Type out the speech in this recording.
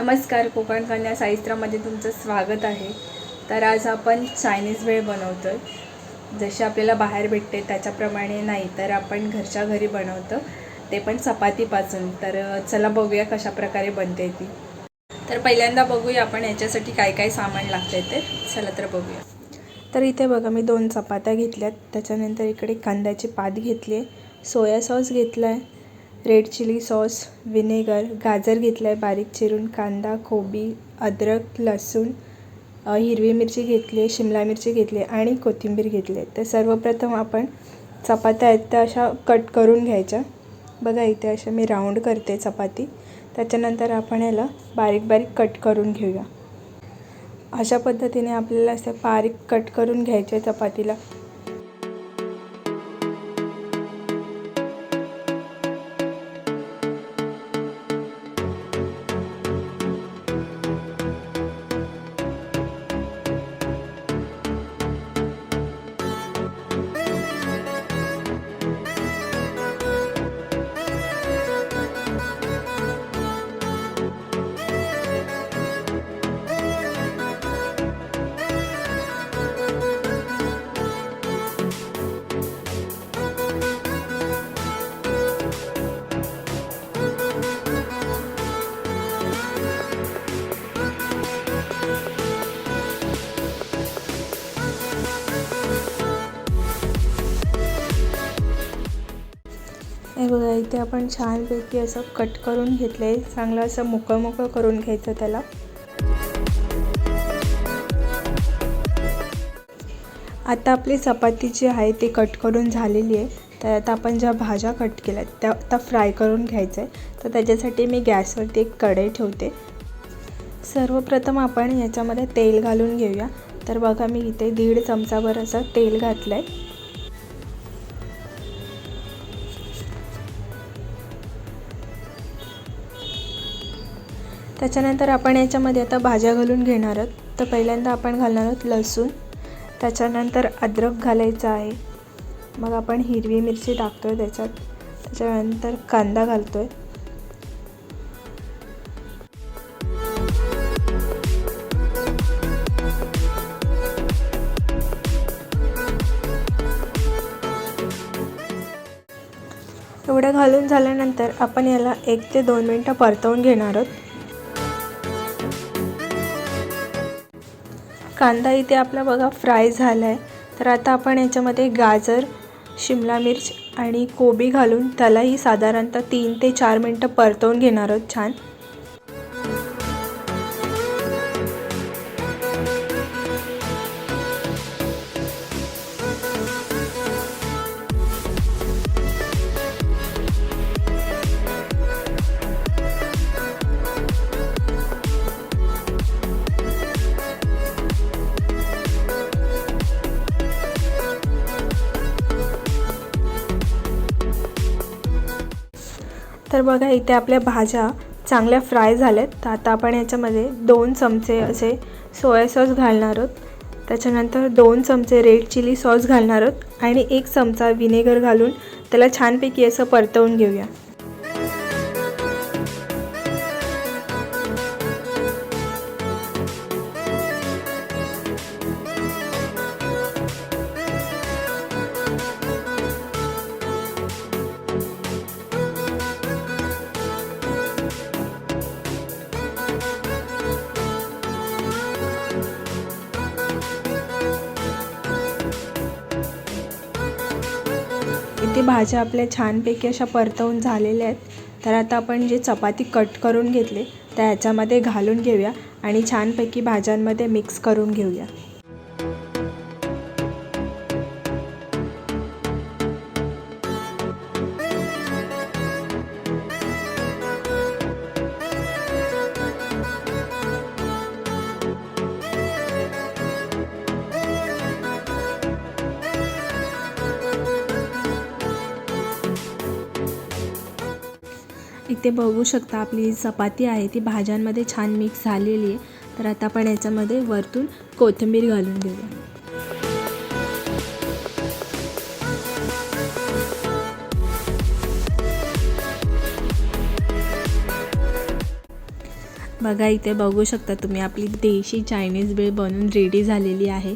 नमस्कार कोकण कन्या साहित्यामध्ये तुमचं स्वागत आहे. तर आज आपण चायनीज भेळ बनवतो आहे जशी आपल्याला बाहेर भेटते त्याच्याप्रमाणे नाही तर आपण घरच्या घरी बनवतो. ते पण चपातीपासून. तर चला बघूया कशा प्रकारे बनते ती. तर पहिल्यांदा बघूया आपण याच्यासाठी काय काय सामान लागते ते. चला तर बघूया. तर इथे बघा मी दोन चपात्या घेतल्यात. त्याच्यानंतर इकडे कांद्याची पात घेतली आहे. सोया सॉस घेतला आहे. रेड चिली सॉस विनेगर गाजर घेतलं आहे बारीक चिरून कांदा कोबी अद्रक लसूण हिरवी मिरची घेतली आहे शिमला मिरची घेतली आहे आणि कोथिंबीर घेतली आहे तर सर्वप्रथम आपण चपात्या आहेत त्या अशा कट करून घ्यायच्या. बघा इथे अशा मी राऊंड करते चपाती. त्याच्यानंतर आपण याला बारीक बारीक कट करून घेऊया. अशा पद्धतीने आपल्याला असं बारीक कट करून घ्यायचे आहे चपातीला. हे बघा इथे आपण छानपैकी असं कट करून घेतलं आहे चांगलं असं मोकळं मोकळं करून घ्यायचं त्याला. आता आपली चपाती जी आहे ती कट करून झालेली आहे. तर आता आपण ज्या भाज्या कट केल्या आहेत त्या आता फ्राय करून घ्यायचं आहे तर त्याच्यासाठी मी गॅसवरती एक कढई ठेवते. सर्वप्रथम आपण याच्यामध्ये तेल घालून घेऊया. तर बघा मी इथे दीड चमचाभर असं तेल घातलं आहे त्याच्यानंतर आपण याच्यामध्ये आता भाज्या घालून घेणार आहोत. तर पहिल्यांदा आपण घालणार आहोत लसूण. त्याच्यानंतर अद्रक घालायचं आहे. मग आपण हिरवी मिरची टाकतो आहे त्याच्यात. त्याच्यानंतर कांदा घालतो आहे एवढं घालून झाल्यानंतर आपण याला एक ते दोन मिनटं परतवून घेणार आहोत. कांदा इथे आपला बघा फ्राय झाला आहे तर आता आपण याच्यामध्ये गाजर शिमला मिर्च आणि कोबी घालून त्यालाही साधारणतः तीन ते चार मिनटं परतवून घेणार आहोत छान. तर बघा इथे आपल्या भाज्या चांगल्या फ्राय झाल्यात. तर आता आपण याच्यामध्ये दोन चमचे असे सोया सॉस घालणार आहोत. त्याच्यानंतर दोन चमचे रेड चिली सॉस घालणार आहोत. आणि एक चमचा विनेगर घालून त्याला छानपैकी असं परतवून घेऊया. इथे भाज्या आपल्या छानपैकी अशा परतवून झालेल्या आहेत. तर आता आपण जे चपाती कट करून घेतले त्या ह्याच्यामध्ये घालून घेऊया आणि छानपैकी भाज्यांमध्ये मिक्स करून घेऊया. इथे बघू शकता आपली चपाती आहे ती भाज्यांमध्ये छान मिक्स झालेली आहे. तर आता आपण याच्यामध्ये वरतून कोथिंबीर घालून घेऊया. बघा इथे बघू शकता तुम्ही आपली देशी चायनीज बेळ बनून रेडी झालेली आहे.